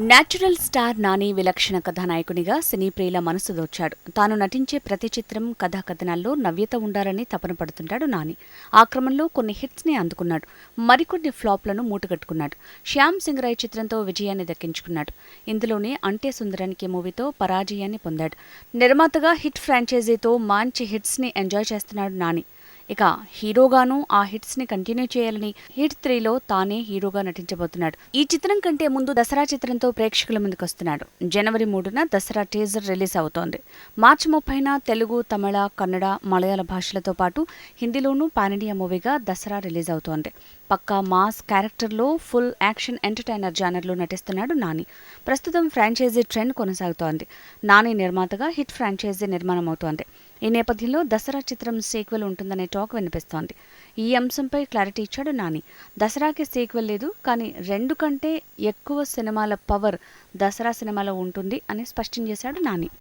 Natural star Nani విలక్షణ కథానాయకునిగా సినీ ప్రియుల మనసు దోచాడు. తాను నటించే ప్రతి చిత్రం కథా కథనాల్లో నవ్యత ఉండాలని తపన పడుతుంటాడు నాని. ఆ క్రమంలో కొన్ని హిట్స్ని అందుకున్నాడు. మరికొన్ని ఫ్లాప్లను మూటగట్టుకున్నాడు. శ్యామ్ సింగ్ రాయ్ చిత్రంతో విజయాన్ని దక్కించుకున్నాడు. ఇందులోనే అంటే సుందరానికి మూవీతో పరాజయాన్ని పొందాడు. నిర్మాతగా హిట్ ఫ్రాంచైజీతో మంచి హిట్స్ని ఎంజాయ్ చేస్తున్నాడు నాని. ఇక హీరోగాను ఆ హిట్స్ని కంటిన్యూ చేయాలని హిట్ త్రీలో తానే హీరోగా నటించబోతున్నాడు. ఈ చిత్రం కంటే ముందు దసరా చిత్రంతో ప్రేక్షకుల ముందుకు వస్తున్నాడు. జనవరి మూడున దసరా టీజర్ రిలీజ్ అవుతోంది. మార్చి ముప్పైన తెలుగు తమిళ కన్నడ మలయాళ భాషలతో పాటు హిందీలోనూ పానిడియా మూవీగా దసరా రిలీజ్ అవుతోంది. పక్కా మాస్ క్యారెక్టర్లో ఫుల్ యాక్షన్ ఎంటర్టైనర్ జానర్లో నటిస్తున్నాడు నాని. ప్రస్తుతం ఫ్రాంచైజీ ట్రెండ్ కొనసాగుతోంది. నాని నిర్మాతగా హిట్ ఫ్రాంచైజీ నిర్మాణం అవుతోంది. ఈ నేపథ్యంలో దసరా చిత్రం సీక్వెల్ ఉంటుందనే టాక్ వినిపిస్తోంది. ఈ అంశంపై క్లారిటీ ఇచ్చాడు నాని. దసరాకి సీక్వెల్ లేదు కానీ రెండు కంటే ఎక్కువ సినిమాల పవర్ దసరా సినిమాలో ఉంటుంది అని స్పష్టం చేశాడు నాని.